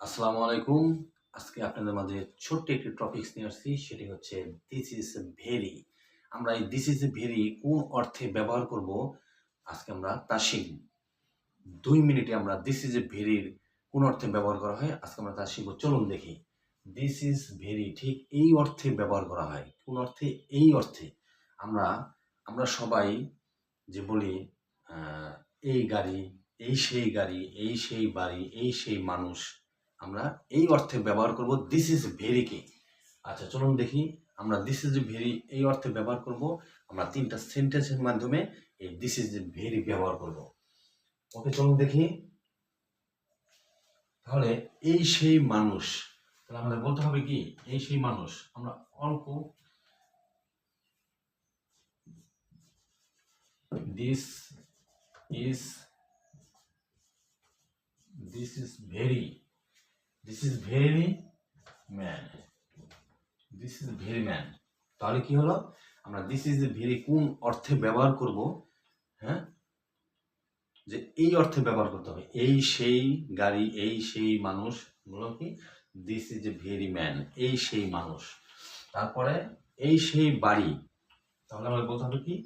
আসসালামু আলাইকুম। আজকে আপনাদের মাঝে ছোট্ট একটি টপিকস নিয়ে আসছি, সেটি হচ্ছে দিস ইজ ভেরি আমরা এই দিস ইজ ভেরি কোন অর্থে ব্যবহার করব? আজকে আমরা তা শিখব। দুই মিনিটে আমরা দিস ইজ ভেরির কোন অর্থে ব্যবহার করা হয়, আজকে আমরা তা শিখব। চলুন দেখি। দিস ইজ ভেরি ঠিক এই অর্থে ব্যবহার করা হয়, কোন অর্থে? এই অর্থে। আমরা আমরা সবাই যে বলি এই গাড়ি, এই সেই গাড়ি, এই সেই বাড়ি, এই সেই মানুষ আমরা এই অর্থে ব্যবহার করব দিস ইজ ভেরিকে আচ্ছা চলুন দেখি, আমরা দিস ইজ ভেরি এই অর্থে ব্যবহার করব, আমরা তিনটা সেন্টেন্সের মাধ্যমে এই দিস ইজ ভেরি ব্যবহার করব। ওকে, চলুন দেখি। তাহলে এই সেই মানুষ, তাহলে আমাদের বলতে হবে কি, এই সেই মানুষ, আমরা অল্প this is this is very this is very man this is very man তাহলে কি হলো? আমরা দিস ইজ ভেরি কোন অর্থে ব্যবহার করব? হ্যাঁ? যে এই অর্থে ব্যবহার করতে হবে। এই, সেই গাড়ি, এই, সেই মানুষ হলো কি? This is a very man এই, সেই মানুষ। তারপরে এই, সেই বাড়ি। তাহলে আমাদের বলতে হবে কি?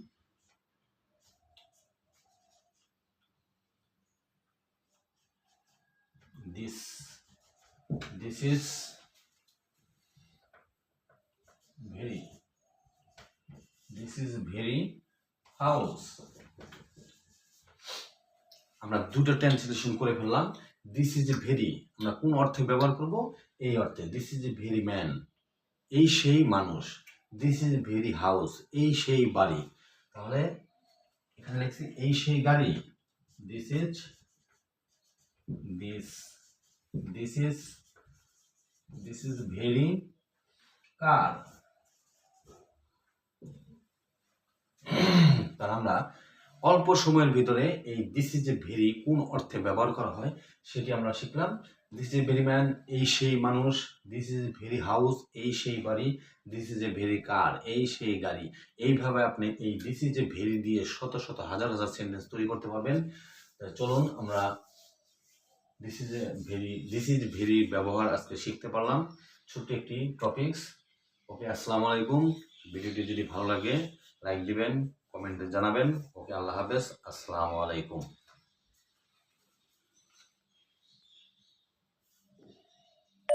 This this is very, this is very house. আমরা দুটো ট্রান্সলেশন করে ফেললাম। দিস ইজ এ ভেরি আমরা কোন অর্থে ব্যবহার করব? এই অর্থে। This is a very man এই সেই মানুষ। দিস ইজ ভেরি হাউস এই সেই বাড়ি। তাহলে এখানে লিখছি এই সেই গাড়ি। This is this this is this is very car তার আমরা অল্প সময়ের ভিতরে এই দিস ইজ এ ভেরি কোন অর্থে ব্যবহার করা হয় সেটি আমরা শিখলাম। This is a very man এই সেই মানুষ। This is a very house এই সেই বাড়ি। This is a very car এই সেই গাড়ি। এইভাবে আপনি এই দিস ইজ এ ভেরি দিয়ে শত শত হাজার হাজার সেন্টেন্স তৈরি করতে পারবেন। চলুন আমরা this is a very this is very ব্যবহার আজকে শিখতে পারলাম। ছোট্ট একটি টপিকস ওকে আসসালামু আলাইকুম। ভিডিওটি যদি ভালো লাগে লাইক দিবেন কমেন্টে জানাবেন। ওকে আল্লাহ হাফেজ। আসসালামু আলাইকুম।